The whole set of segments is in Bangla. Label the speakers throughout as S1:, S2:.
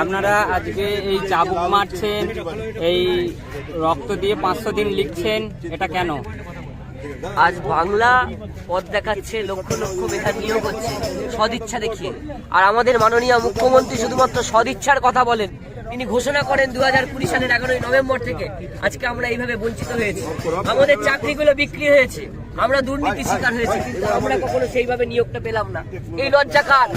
S1: আপনারা আজকে এই চাবুক মারছেন এই রক্ত দিয়ে পাঁচশো দিন লিখছেন এটা কেন?
S2: আজ বাংলা পথ দেখাচ্ছে, লক্ষ লক্ষ বেকার নিয়োগ হচ্ছে। সদিচ্ছা দেখিয়ে। আর আমাদের মাননীয় মুখ্যমন্ত্রী শুধুমাত্র সদিচ্ছার কথা বলেন। তিনি ঘোষণা করেন দু হাজার কুড়ি সালের এগারোই নভেম্বর থেকে। আজকে আমরা এইভাবে বঞ্চিত হয়েছি। আমাদের চাকরিগুলো বিক্রি হয়েছে। আমরা দুর্নীতি শিকার হয়েছি, কিন্তু আমরা কখনো সেইভাবে নিয়োগটা পেলাম না। এই লজ্জা কার?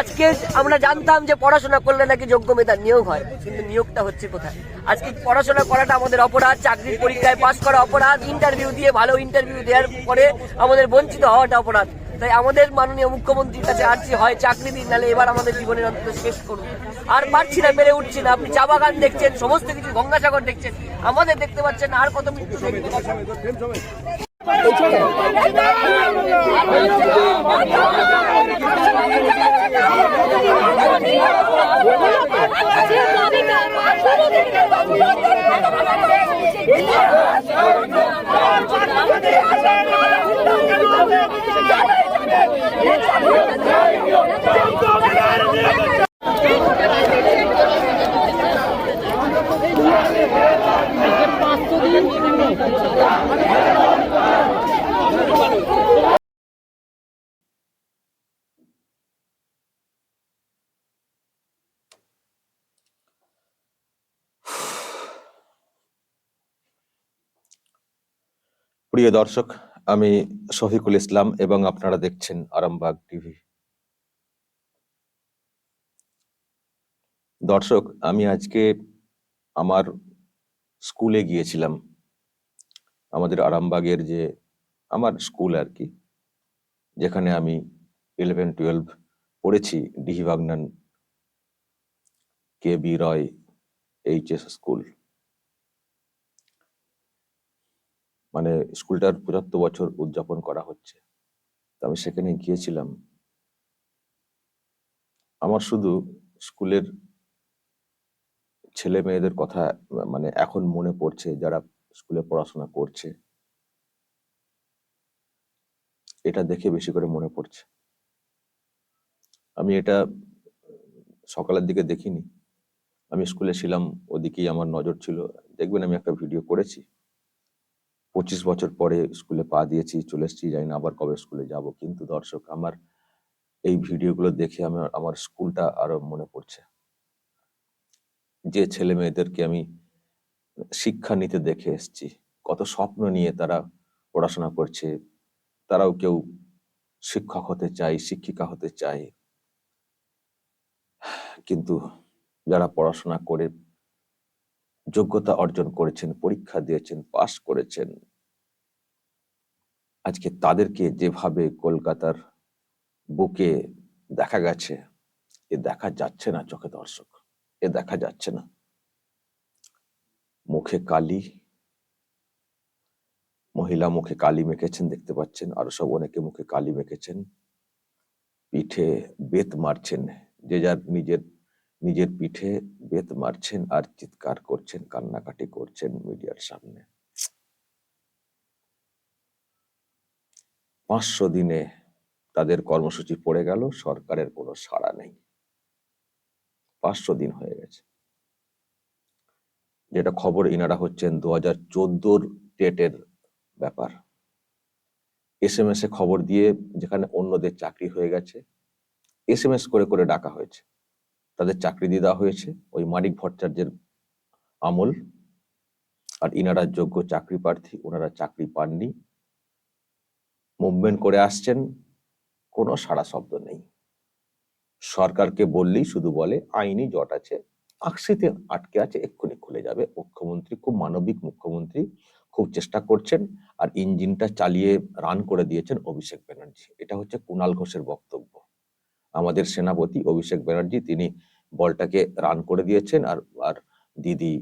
S2: আজকে আমরা জানতাম যে পড়াশোনা করলে নাকি যোগ্য মেধার নিয়োগ হয়, কিন্তু নিয়োগটা হচ্ছে কোথায়? আজকে পড়াশোনা করাটা আমাদের অপরাধ, চাকরির পরীক্ষায় পাশ করা অপরাধ ইন্টারভিউ দিয়ে ভালো ইন্টারভিউ দেওয়ার পরে আমাদের বঞ্চিত হওয়াটা অপরাধ। তাই আমাদের মাননীয় মুখ্যমন্ত্রীর কাছে আর্জি হয় চাকরি দিন, নাহলে এবার আমাদের জীবনের অন্তত শেষ করুন। আর পারছি না মেরে উঠছি না। আপনি চা বাগান দেখছেন, সমস্ত কিছু গঙ্গাসাগর দেখছেন। আমাদের দেখতে পাচ্ছেন আর কত মৃত্যু দেখতে পাচ্ছেন।
S3: পাঁচশো দিন প্রিয় দর্শক, আমি শফিকুল ইসলাম এবং আপনারা দেখছেন আরামবাগ টিভি। দর্শক, আমি আজকে আমার স্কুলে গিয়েছিলাম। আমাদের আরামবাগের যে আমার স্কুল আর কি, যেখানে আমি ইলেভেন টুয়েলভ পড়েছি, Dihi Bagnan K B Roy HS school. মানে স্কুলটার পঁচাত্তর বছর উদযাপন করা হচ্ছে। আমি সেখানে গিয়েছিলাম। আমার শুধু স্কুলের ছেলে মেয়েদের কথা মানে এখন মনে পড়ছে, যারা স্কুলে পড়াশোনা করছে। এটা দেখে বেশি করে মনে পড়ছে। আমি এটা সকালের দিকে দেখিনি। আমি স্কুলে ছিলাম, ওদিকেই আমার নজর ছিল। দেখবেন আমি একটা ভিডিও করেছি। পঁচিশ বছর পরে স্কুলে পা দিয়েছি, চলে এসেছি, জানি না আবার কবে স্কুলে যাব, কিন্তু দর্শক, আমার এই ভিডিওগুলো দেখে আমার আমার স্কুলটা আরও মনে পড়ছে। যে ছেলে মেয়েদেরকে আমি শিক্ষা নিতে দেখে এসছি, কত স্বপ্ন নিয়ে তারা পড়াশোনা করছে, তারাও কেউ শিক্ষক হতে চায়, শিক্ষিকা হতে চায়। কিন্তু যারা পড়াশোনা করে যোগ্যতা অর্জন করেছেন, পরীক্ষা দিয়েছেন, পাশ করেছেন আজকে তাদেরকে যেভাবে কলকাতার বুকে দেখা গেছে, এ দেখা যাচ্ছে না চোখে দর্শক, এ দেখা যাচ্ছে না। মুখে কালি, মহিলা মুখে কালি মেখেছেন, দেখতে পাচ্ছেন, আরও সব অনেকে মুখে কালি মেখেছেন। পিঠে বেত মারছেন, যে যার নিজের নিজের পিঠে বেত মারছেন আর চিৎকার করছেন, কান্নাকাটি করছেন মিডিয়ার সামনে। পাঁচশো দিনে তাদের কর্মসূচি পড়ে গেল, সরকারের কোনো সাড়া নেই। পাঁচশো দিন হয়ে গেছে। যেটা খবর ইনারা হচ্ছেন দু হাজার চোদ্দোর টেটের ব্যাপার। এস এম এস এ খবর দিয়ে যেখানে অন্যদের চাকরি হয়ে গেছে এস এম এস করে করে ডাকা হয়েছে। তাদের চাকরি দিয়ে দেওয়া হয়েছে, ওই মানিক ভট্টাচার্যের আমল। আর ইনারা যোগ্য চাকরি প্রার্থী, ওনারা চাকরি পাননি। মুভমেন্ট করে আসছেন, কোনো সাড়া শব্দ নেই। সরকারকে বললেই শুধু বলে, আইনি জট আছে, আকসিতে আটকে আছে, এক্ষুনি খুলে যাবে। মুখ্যমন্ত্রী খুব মানবিক মুখ্যমন্ত্রী, খুব চেষ্টা করছেন, আর ইঞ্জিনটা চালিয়ে রান করে দিয়েছেন অভিষেক ব্যানার্জি। এটা হচ্ছে কুণাল ঘোষের বক্তব্য। আমাদের সেনাপতি অভিষেক ব্যানার্জি, তিনি বলটাকে রান করে দিয়েছেন, আর আর দিদি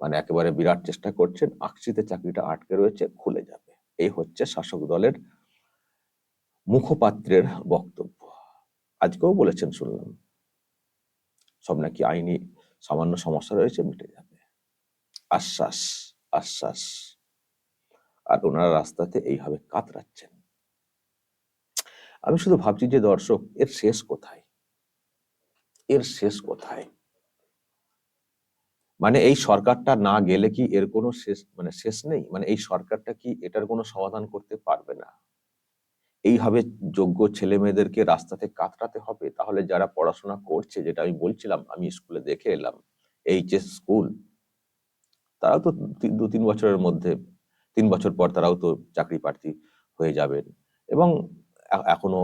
S3: মানে একেবারে বিরাট চেষ্টা করছেন, আকসিতে চাকরিটা আটকে রয়েছে, খুলে যাবে। এই হচ্ছে শাসক দলের মুখপাত্রের বক্তব্য। আজকেও বলেছেন শুনলাম। সব নাকি আইনি সামান্য সমস্যা রয়েছে, মিটে যাবে। আশ্বাস আশ্বাস। আর ওনারা রাস্তাতে এইভাবে কাতরাচ্ছেন। আমি শুধু ভাবছি যে দর্শক, এর শেষ কোথায়? এর শেষ কোথায়? মানে এই সরকারটা না গেলে কি এর কোনো শেষ মানে শেষ নেই? মানে এই সরকারটা কি এটার কোনো সমাধান করতে পারবে না? এইভাবে যোগ্য ছেলে মেয়েদেরকে রাস্তাতে কাতরাতে হবে? তাহলে যারা পড়াশোনা করছে, যেটা আমি বলছিলাম, আমি স্কুলে দেখে এলাম, এইচএস স্কুল, তারাও তো দু তিন বছরের মধ্যে, তিন বছর পর তারাও তো চাকরি প্রার্থী হয়ে যাবেন। এবং এখনও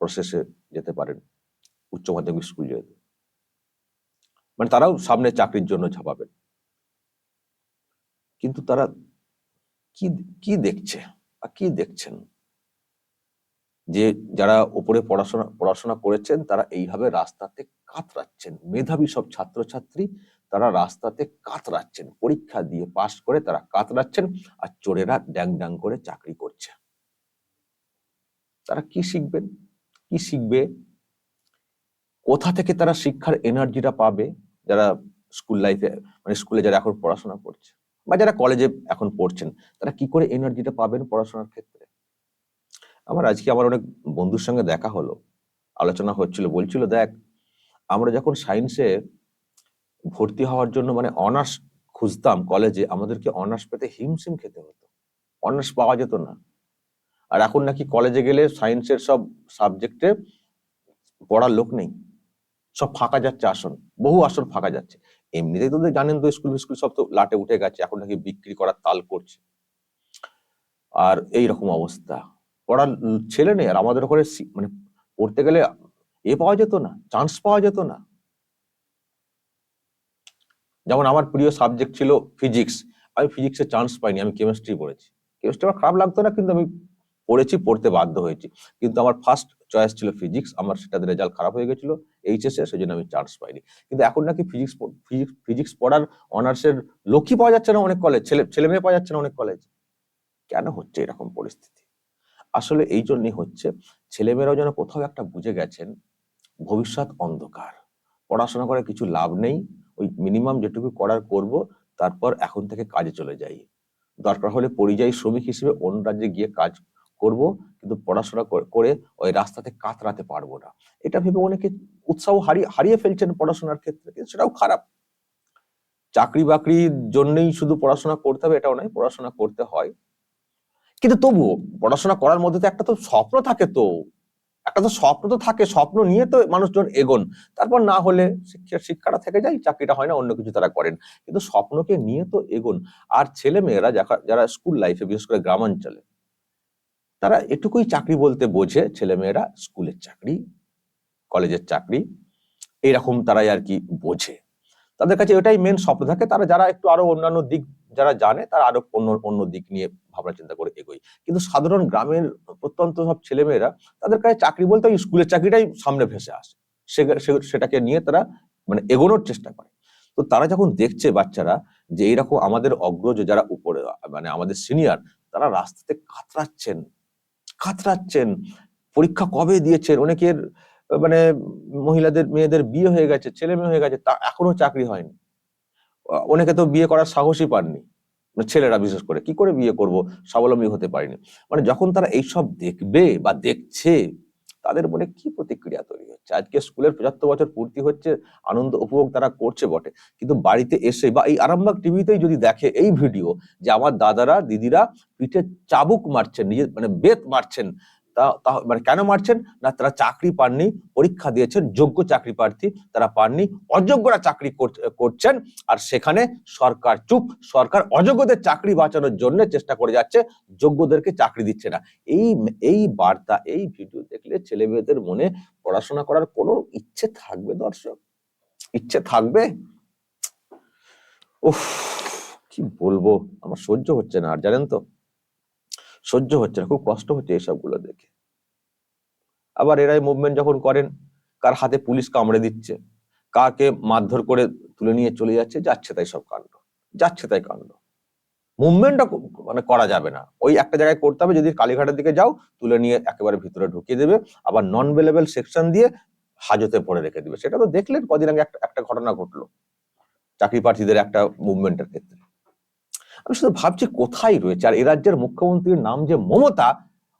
S3: প্রসেসে যেতে পারেন, উচ্চ মাধ্যমিক স্কুল যেহেতু। মানে তারাও সামনে চাকরির জন্য ঝাঁপাবেন। কিন্তু তারা কি কি দেখছে বা কি দেখছেন? যে যারা উপরে পড়াশোনা পড়াশোনা করেছেন, তারা এইভাবে রাস্তাতে কাতরাচ্ছেন। মেধাবী সব ছাত্রছাত্রী তারা রাস্তাতে কাতরাচ্ছেন। পরীক্ষা দিয়ে পাশ করে তারা কাতরাচ্ছেন আর চোরেরা ড্যাং ড্যাং করে চাকরি করছে। তারা কি শিখবেন? কি শিখবে? কোথা থেকে তারা শিক্ষার এনার্জিটা পাবে যারা স্কুল লাইফে মানে স্কুলে যারা এখন পড়াশোনা করছে বা যারা কলেজে এখন পড়ছেন, তারা কি করে এনার্জিটা পাবেন পড়াশোনার ক্ষেত্রে? আমার আজকে আমার অনেক বন্ধুর সঙ্গে দেখা হলো, আলোচনা হচ্ছিল, বলছিল, দেখ, আমরা যখন সায়েন্সে ভর্তি হওয়ার জন্য মানে অনার্স খুঁজতাম কলেজে, আমাদেরকে অনার্স পেতে হিমশিম খেতে হতো। অনার্স পাওয়া যেত না। আর এখন নাকি কলেজে গেলে সায়েন্সের সব সাবজেক্টে পড়ার লোক নেই। সব ফাঁকা যাচ্ছে আসন, বহু আসন ফাঁকা যাচ্ছে। এমনিতেই তো জানেন তো স্কুল স্কুল সব তো লাটে উঠে গেছে, এখন নাকি বিক্রি করার তাল করছে। আর এই রকম অবস্থা। পড়ার ছেলে নেই, আর আমাদের ওখানে মানে পড়তে গেলে এ পাওয়া যেত না চান্স পাওয়া যেত না। যেমন আমার প্রিয় সাবজেক্ট ছিল ফিজিক্স আমি ফিজিক্সে চান্স পাইনি, আমি কেমিস্ট্রি পড়েছি। কেমিস্ট্রি আমার খারাপ লাগতো না, কিন্তু আমি পড়েছি, পড়তে বাধ্য হয়েছি। কিন্তু আমার ফার্স্ট চয়েস ছিল ফিজিক্স আমার সেটাতে রেজাল্ট খারাপ হয়ে গেছিল এইচএস সেই জন্য আমি চান্স পাইনি। কিন্তু এখন নাকি ফিজিক্স ফিজিক্স ফিজিক্স পড়ার অনার্সের লোকই পাওয়া যাচ্ছে না অনেক কলেজ ছেলে ছেলে মেয়ে পাওয়া যাচ্ছে না অনেক কলেজ কেন হচ্ছে এরকম পরিস্থিতি? আসলে এই জন্যই হচ্ছে ছেলেমেয়েরাও যেন কোথাও একটা বুঝে গেছেন, ভবিষ্যৎ অন্ধকার। পড়াশোনা করে কিছু লাভ নেই, ওই মিনিমাম যেটুকু করার করব, তারপর এখন থেকে কাজে চলে যাই। দরকার হলে পরিযায়ী শ্রমিক হিসেবে অন্য রাজ্যে গিয়ে কাজ করব, কিন্তু পড়াশোনা করে- ওই রাস্তাতে কাতরাতে পারব না। এটা ভেবে অনেকে উৎসাহ হারিয়ে হারিয়ে ফেলছেন পড়াশোনার ক্ষেত্রে সেটাও খারাপ। চাকরি বাকরির জন্যই শুধু পড়াশোনা করতে হবে, এটাও নয়, পড়াশোনা করতে হয়। কিন্তু তবুও, পড়াশোনা করার মধ্যে তো একটা তো স্বপ্ন থাকে তো। একটা তো স্বপ্ন তো থাকে, স্বপ্ন নিয়ে তো মানুষজন এগোন। তারপর না হলে শিক্ষা শিক্ষাটা থেকে যায়, চাকরিটা হয় না, অন্য কিছু তারা করেন। কিন্তু স্বপ্নকে নিয়ে তো এগোন। আর ছেলে মেয়েরা যারা স্কুল লাইফে, বিশেষ করে গ্রামাঞ্চলে তারা এটুকুই চাকরি বলতে বোঝে ছেলে মেয়েরা স্কুলের চাকরি, কলেজের চাকরি এইরকম তারাই আর কি বোঝে। তাদের কাছে এটাই মেন স্বপ্ন থাকে, তারা যারা একটু আরও অন্যান্য দিক যারা জানে, তারা আরও অন্য অন্য দিক নিয়ে ভাবনা চিন্তা করে এগোয়। কিন্তু সাধারণ গ্রামের প্রত্যন্ত সব ছেলেমেয়েরা তাদের কাছে চাকরি বলতে ওই স্কুলের চাকরিটাই সামনে ভেসে আসে। সেটাকে নিয়ে তারা মানে এগোনোর চেষ্টা করে। তো তারা যখন দেখছে বাচ্চারা যে এইরকম আমাদের অগ্রজ যারা উপরে মানে আমাদের সিনিয়র তারা রাস্তাতে কাতরাচ্ছেন। কাতরাচ্ছেন পরীক্ষা কবে দিয়েছেন? অনেকের মানে মহিলাদের মেয়েদের বিয়ে হয়ে গেছে, ছেলে মেয়ে হয়ে গেছে, তা এখনও চাকরি হয়নি। অনেকে তো বিয়ে করার সাহসই পাননি। মানে ছেলেরা বিশেষ করে, কি করে বিয়ে করব? স্বাবলম্বী হতে পারিনি। মানে যখন তারা এইসব দেখবে বা দেখছে তাদের মনে কি প্রতিক্রিয়া তৈরি হচ্ছে? আজকে স্কুলের পঁচাত্তর বছর পূর্তি হচ্ছে, আনন্দ উপভোগ তারা করছে বটে। কিন্তু বাড়িতে এসে বা এই আরামবাগ টিভিতেই যদি দেখে এই ভিডিও যে আমার দাদারা, দিদিরা পিঠে চাবুক মারছেন, নিজের মানে বেত মারছেন তা মানে কেন মারছেন? না, তারা চাকরি পাননি, পরীক্ষা দিয়েছেন, যোগ্য চাকরি প্রার্থী তারা পাননি, অযোগ্যরা চাকরি কর- করছেন, আর সেখানে সরকার চুপ, সরকার অযোগ্যদের চাকরি বাঁচানোর জন্য চেষ্টা করে যাচ্ছে, যোগ্যদেরকে চাকরি দিচ্ছে না। এই এই বার্তা, এই ভিডিও দেখলে ছেলে মেয়েদের মনে পড়াশোনা করার কোনো ইচ্ছে থাকবে দর্শক? ইচ্ছে থাকবে? উফ, কি বলব? আমার সহ্য হচ্ছে না, আর জানেন তো? সহ্য হচ্ছে না, খুব কষ্ট হচ্ছে এসবগুলো দেখে। আবার এরাই মুভমেন্ট যখন করেন, কার হাতে পুলিশ কামড়ে দিচ্ছে, কাকে মারধর করে তুলে নিয়ে চলে যাচ্ছে যাচ্ছে তাই সব কাণ্ড, যাচ্ছে তাই কাণ্ড। মুভমেন্টটা মানে করা যাবে না। ওই একটা জায়গায় করতে হবে, যদি কালীঘাটের দিকে যাও, তুলে নিয়ে একেবারে ভিতরে ঢুকিয়ে দেবে, আবার নন বেলেবেল সেকশন দিয়ে হাজতে পড়ে রেখে দিবে। সেটা তো দেখলেন কদিন আগে একটা একটা ঘটনা ঘটলো। চাকরি প্রার্থীদের একটা মুভমেন্টের ক্ষেত্রে। আমি শুধু ভাবছি কোথায় রয়েছে, আর এ রাজ্যের মুখ্যমন্ত্রীর নাম যে মমতা,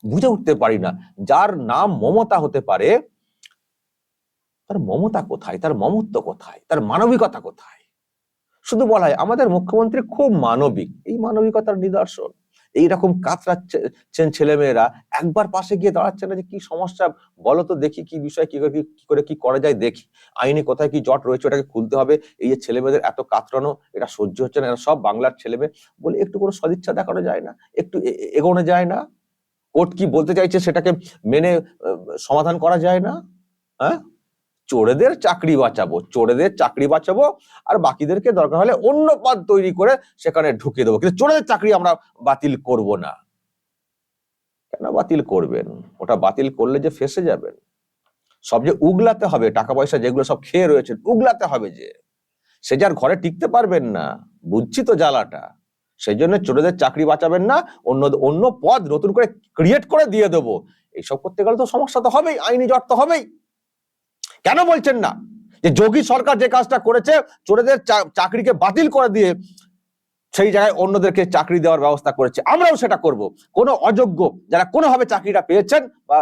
S3: বুঝে উঠতে পারি না। যার নাম মমতা হতে পারে, তার মমতা কোথায়? তার মমত্ব কোথায়? তার মানবিকতা কোথায়? শুধু বলা হয় আমাদের মুখ্যমন্ত্রী খুব মানবিক। এই মানবিকতার নিদর্শন। এইরকম কাতরাচ্ছেন ছেলেমেয়েরা, একবার পাশে গিয়ে দাঁড়াচ্ছে না যে কি সমস্যা? বলো তো দেখি কি বিষয়, কি করে, কি- করে, কি করা যায় দেখি। আইনে কোথায় কি জট রয়েছে ওটাকে খুলতে হবে। এই যে ছেলেমেয়েদের এত কাতরানো এটা সহ্য হচ্ছে না, এরা সব বাংলার ছেলেমেয়ে। বলে একটু কোনো সদিচ্ছা দেখানো যায় না? একটু এগোনো যায় না? কোর্ট কি বলতে চাইছে সেটাকে মেনে সমাধান করা যায় না? হ্যাঁ? চোরেদের চাকরি বাঁচাবো, চোরেদের চাকরি বাঁচাবো, আর বাকিদেরকে দরকার হলে অন্য পদ তৈরি করে সেখানে ঢুকিয়ে দেবো। কিন্তু চোরেদের চাকরি আমরা বাতিল করব না। কেন বাতিল করবেন? ওটা বাতিল করলে যে ফেসে যাবেন। সব যে উগলাতে হবে টাকা পয়সা যেগুলো সব খেয়ে রয়েছে উগলাতে হবে যে। সে যার ঘরে টিকতে পারবেন না, বুঝছি তো জ্বালাটা। সেই জন্য চোরেদের চাকরি বাঁচাবেন না, অন্য অন্য পদ নতুন করে ক্রিয়েট করে দিয়ে দেবো। এইসব করতে গেলে তো সমস্যা তো হবেই, আইনি জট তো হবেই। কেন বলছেন না? যে যোগী সরকার যে কাজটা করেছে, চোরেদের চাকরিকে বাতিল করে দিয়ে সেই জায়গায় অন্যদেরকে চাকরি দেওয়ার ব্যবস্থা করেছে। আমরাও সেটা করব। কোনো অযোগ্য যারা কোনোভাবে চাকরিটা পেয়েছেন বা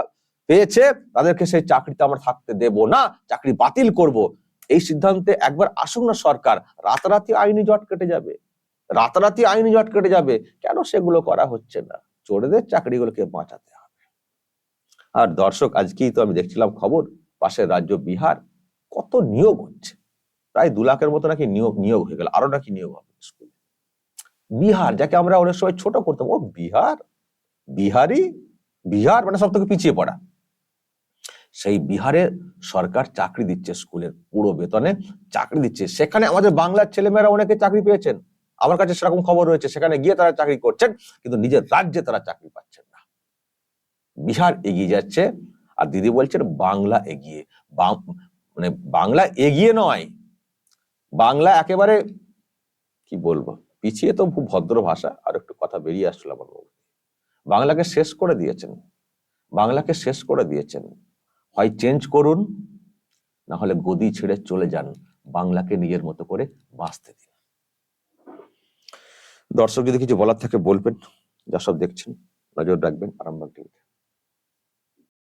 S3: পেয়েছে, তাদেরকে সেই চাকরিতে আমরা থাকতে দেব না, চাকরি বাতিল করব। এই সিদ্ধান্তে একবার আসুন না সরকার, রাতারাতি আইনি জট কেটে যাবে। রাতারাতি আইনি জট কেটে যাবে। কেন সেগুলো করা হচ্ছে না? চোরেদের চাকরিগুলোকে বাঁচাতে হবে। আর দর্শক, আজকেই তো আমি দেখছিলাম খবর। পাশের রাজ্য বিহার, কত নিয়োগ হচ্ছে? প্রায় দু লাখের মতো নাকি নিয়োগ নিয়োগ হয়ে গেল, আরও নাকি নিয়োগ হবে স্কুলে বিহার, যাকে আমরা অনেক সময় ছোট করতাম, ও বিহার? বিহারি বিহার মানে সব থেকে পিছিয়ে পড়া। সেই বিহারে সরকার চাকরি দিচ্ছে স্কুলের পুরো বেতনে, চাকরি দিচ্ছে। সেখানে আমাদের বাংলার ছেলেমেয়েরা অনেকে চাকরি পেয়েছেন। আমার কাছে সেরকম খবর রয়েছে, সেখানে গিয়ে তারা চাকরি করছেন, কিন্তু নিজের রাজ্যে তারা চাকরি পাচ্ছেন না। বিহার এগিয়ে যাচ্ছে আর দিদি বলছেন বাংলা এগিয়ে মানে বাংলা এগিয়ে নয়, বাংলা একেবারে, কি বলব, পিছিয়ে তো খুব ভদ্র ভাষা, আর একটু কথা বেরিয়ে আসছিল আমার মুখ বাংলাকে শেষ করে দিয়েছেন, বাংলাকে শেষ করে দিয়েছেন। হয় চেঞ্জ করুন, না হলে গদি ছেড়ে চলে যান, বাংলাকে নিজের মতো করে বাঁচতে দিন। দর্শক, যদি কিছু বলার থাকে বলবেন, যা সব দেখছেন, নজর রাখবেন, আরামবাগ টিভিতে।